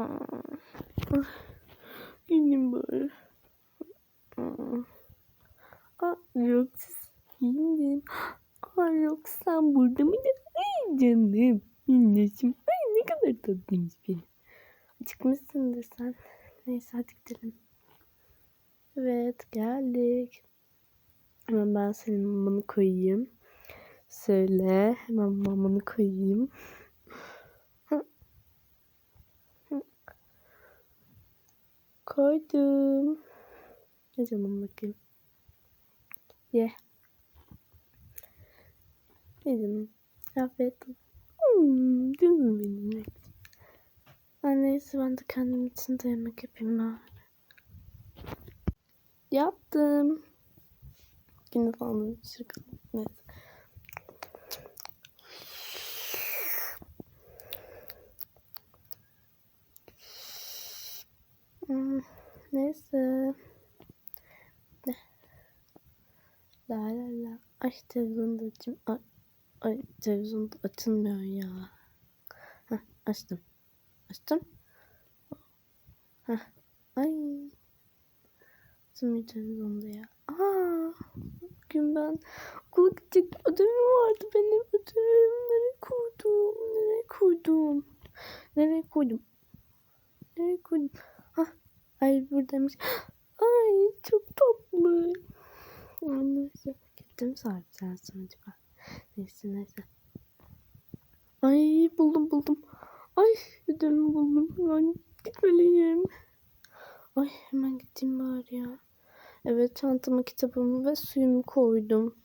Aa, bari. Aa, yok giyindin. Aa, yok sen burada mıydın? Ay canım. Minnoşum. Ay ne kadar tatlıymış benim. Çıkmışsındır sen. Neyse hadi gidelim. Evet geldik. Hemen ben senin mamanı koyayım. Söyle. Hemen mamanı koyayım. Koydum. Ne canım bakayım. Ye. Ye canım. Afiyet olsun. Hmm, canım benim. Ben neyse ben de kendim için de yemek yapayım ben. Yaptım. Yine falan şirket. Neyse. Hmm, neyse. Ne? La la la. Ay televizyonu da açayım. Ay, ay televizyon da açılmıyor ya. Heh, açtım. Açtım. Heh. Ay. Açılmıyor televizyonda ya. Aa. Bugün ben okula gidecek ödevim vardı benim ödevim. Nereye koydum? Nereye koydum? Nereye koydum? Nereye koydum? Hah. Ay buradaymış. Ay çok tatlı. Ay, Neyse. Gittim sahiplensin acaba. Neyse neyse. Ay buldum buldum. Ay ödevimi buldum. Hemen gitmeliyim. Ay hemen gideyim bari ya. Evet çantama kitabımı ve suyumu koydum.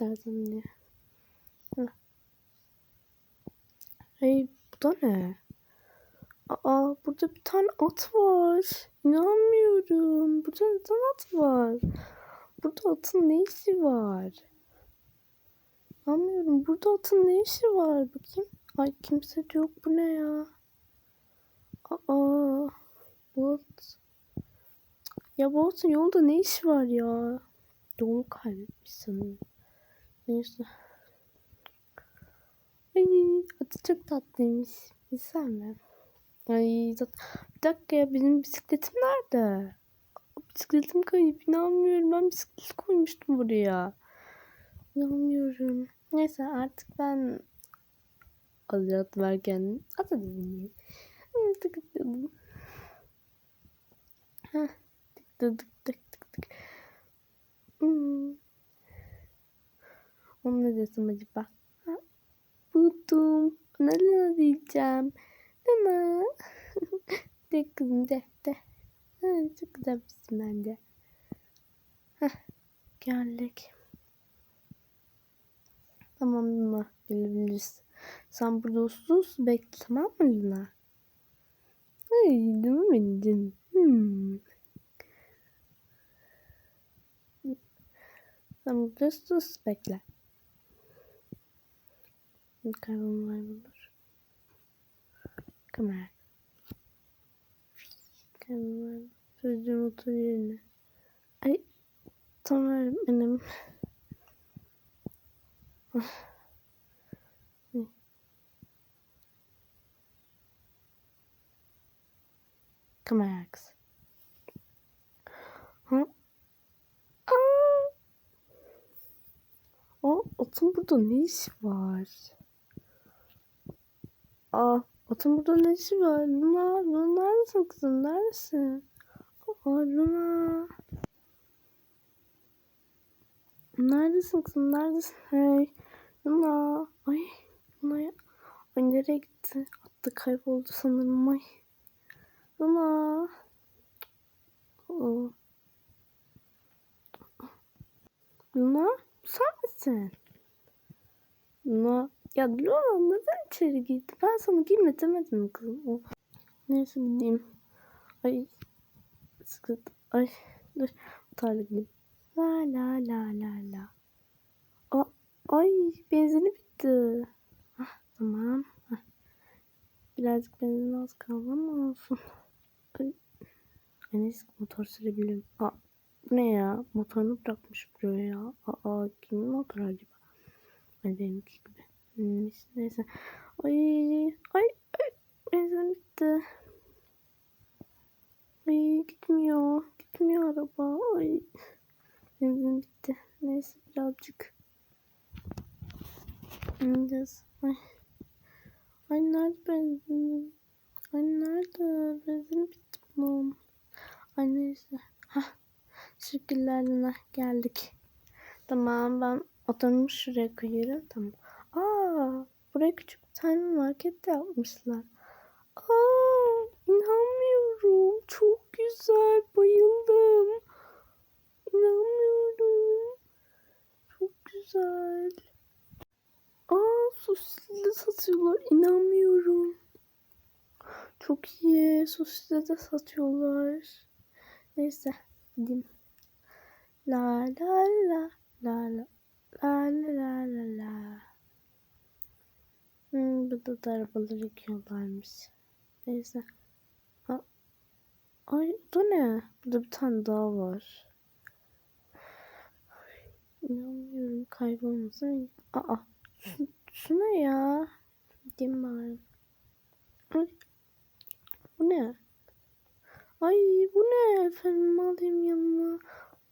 Derdim diye. Heh. Hey bu da ne? Aa burada bir tane at var. İnanmıyorum. Burada neden at var? Burada atın ne işi var? Anlamıyorum. Burada atın ne işi var? Bakayım. Ay kimse de yok. Bu ne ya? Aa. Bu. Ya bu atın yolda ne işi var ya? Yolu kaybetmiş sanırım. Neyse. Ay atı çok tatlıymış. Güzel mi? Ay zat- bir dakika ya benim bisikletim nerede? Bisikletim kayıp inanmıyorum. Ben bisiklet koymuştum buraya. İnanmıyorum. Neyse artık ben adı verken da bineyim. Hı, Tıkladım. Heh, tıkladık tık tık tık. Hmm. Onu ne desem acaba? Ha, buldum. Ne diyeceğim? Ama de kızım de. Ha, çok güzel bir isim bence. Heh, geldik. Tamam Luna gelebiliriz. Sen burada sus bekle tamam mı Luna? Ay canım benim canım. Hmm. Sen burada sus bekle. Kaybolma bulur. Kamera. Kamera. Çocuğum otur yerine. Ay. Tamam öğretmenim. Kamera arkası. Ha? Aa! O atın burada ne işi var? Aa, atın burada ne işi var? Luna, Luna neredesin kızım? Neredesin? Aa, Luna. Neredesin kızım? Neredesin? Hey. Luna. Ay. Luna ya. Ay nereye gitti? Attı kayboldu sanırım. Ay. Luna. Aa. Luna. Sen misin? Luna. Ya Luna neden içeri gitti? Ben sana girme demedim mi kızım? Of. Neyse gideyim. Ay. Sıkıldım. Ay. Dur. Tarla gideyim. La la la la la. Aa, ay benzini bitti. Ah, tamam. Ah. Birazcık benzin az kaldı ama olsun. Ay. İyisi motor sürebilirim. Aa, bu ne ya? Motorunu bırakmış buraya ya. Aa, kimin motoru acaba? Ay benimki gibi. Neyse. Ay, ay, ay. Benzin bitti. Ay gitmiyor. Gitmiyor araba. Ay. Benzin bitti. Neyse birazcık. İneceğiz. Ay. Ay nerede benzin? Ay nerede? Benzin bitti bunun. Ay neyse. Hah. Şükürlerine geldik. Tamam ben otomu şuraya koyuyorum. Tamam. Buraya küçük bir tane market de yapmışlar. Aa, inanmıyorum. Çok güzel. Bayıldım. İnanmıyorum. Çok güzel. Aa, sosisli satıyorlar. İnanmıyorum. Çok iyi. Sosisli de satıyorlar. Neyse. Gideyim. La la la la la la la la la. Hmm, burada da arabaları yıkıyorlarmış. Neyse. Ha. Ay bu ne? Burada bir tane daha var. İnanmıyorum kaybolmasın. Aa şu, şu ne ya? Gideyim bari. Ay. Bu ne? Ay bu ne? Efendim alayım yanıma.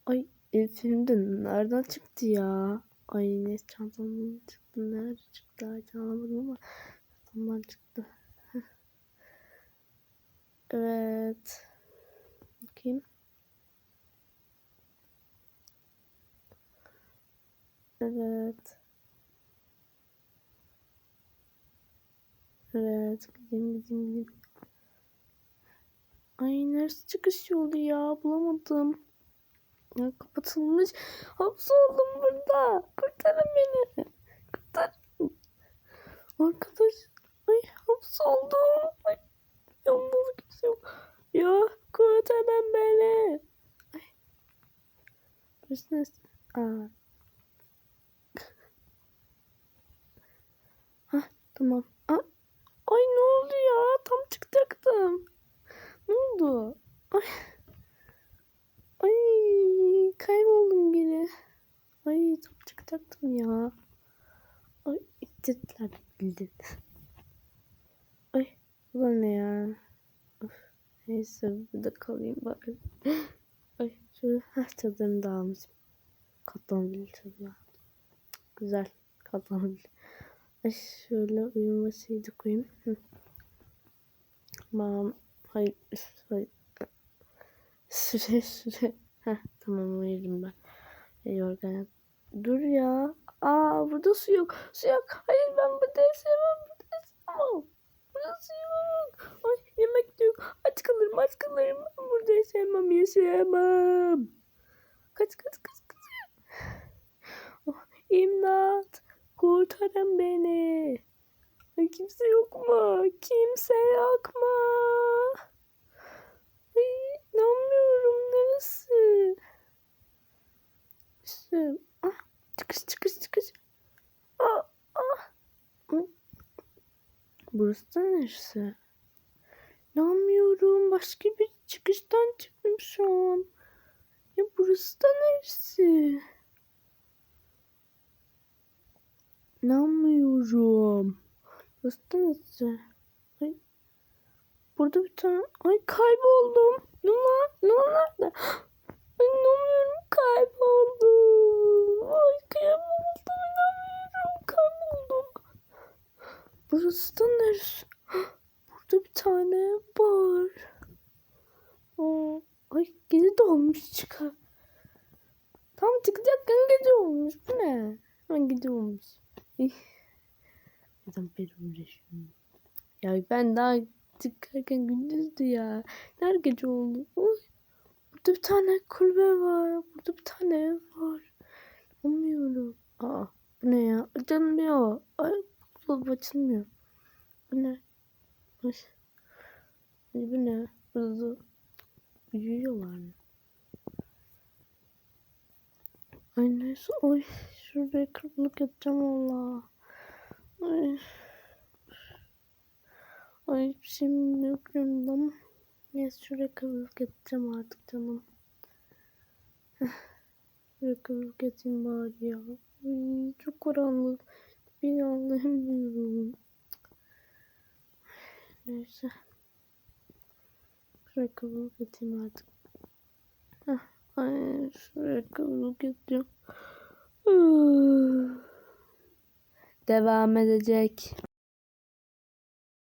Ay efendim de nereden çıktı ya? Ay neyse çantamdan çıktı. Nerede çıktı? Ay çalamadım ama çantamdan çıktı. Evet. Bakayım. Evet. Evet. Gideyim gideyim gideyim. Ay neresi çıkış yolu ya bulamadım. Ya, kapatılmış. Hapsoldum burada. Kurtarın beni. Kurtarın. Arkadaş. Ay hapsoldum. Ay yanımda kimse yok. Ya kurtarın beni. Ay. Burası neresi? Aa. Hah tamam. Aa, ay ne oldu ya? Tam çıkacaktım. Ne oldu? Ay. Ay kayboldum geri. Ay tam çıkacaktım ya. Ay ittirdiler bildin. Ay bu da ne ya? Of, neyse burada kalayım bari. Ay şöyle heh çadırını da almışım. Katlanabilir çadır. Güzel katlanabilir. Ay şöyle uyuma şeyi de koyayım. Tamam. Hayır. Hayır. Süre süre. Heh, tamam uyurum ben. Yorgan. Dur ya. Aa burada su yok. Su yok. Hayır ben burada yaşayamam. Burada yaşayamam. Burada su yok. Ay yemek de yok. Aç kalırım aç kalırım. Ben burada yaşayamam yaşayamam. Kaç kaç kaç kaç. Oh, imdat. Kurtarın beni. Ay, kimse yok mu? Kimse yok mu? Ay, inanmıyorum neresi? İşte, ah, çıkış çıkış çıkış. Ah, ah. Hı. Burası da neresi? İnanmıyorum. Başka bir çıkıştan çıktım şu an. Ya burası da neresi? İnanmıyorum. Burası da neresi? Ay. Burada bir tane... Ay kayboldum. Luna, Luna nerede? Ay inanmıyorum kayboldum. Ay kayboldum Burası da neresi? Burada bir tane var. Aa, ay gece dolmuş çıkar. Tam çıkacakken gece olmuş. Bu ne? Hemen gece olmuş. Ih. Neden beri uğraşıyorum? Ya ben daha çıkarken gündüzdü ya. Nerede gece oldu? Oy. Burada bir tane kulübe var. Burada bir tane ev var. Bilmiyorum. Aa, bu ne ya? Açılmıyor. Ay, bu açılmıyor. Bu ne? Ay. Ay, bu ne? Burada uyuyorlar mı? Ay neyse. Ay şuraya kırılık yapacağım valla. Ay. Ay hiçbir şeyim yok yanımda. Neyse şuraya kırılık yapacağım artık canım. Şuraya kırılık yapayım bari ya. Ay, çok karanlık. Bir anlayamıyorum. Neyse. Şuraya kıvrılık atayım artık. Heh, ay, şuraya atayım. Devam edecek.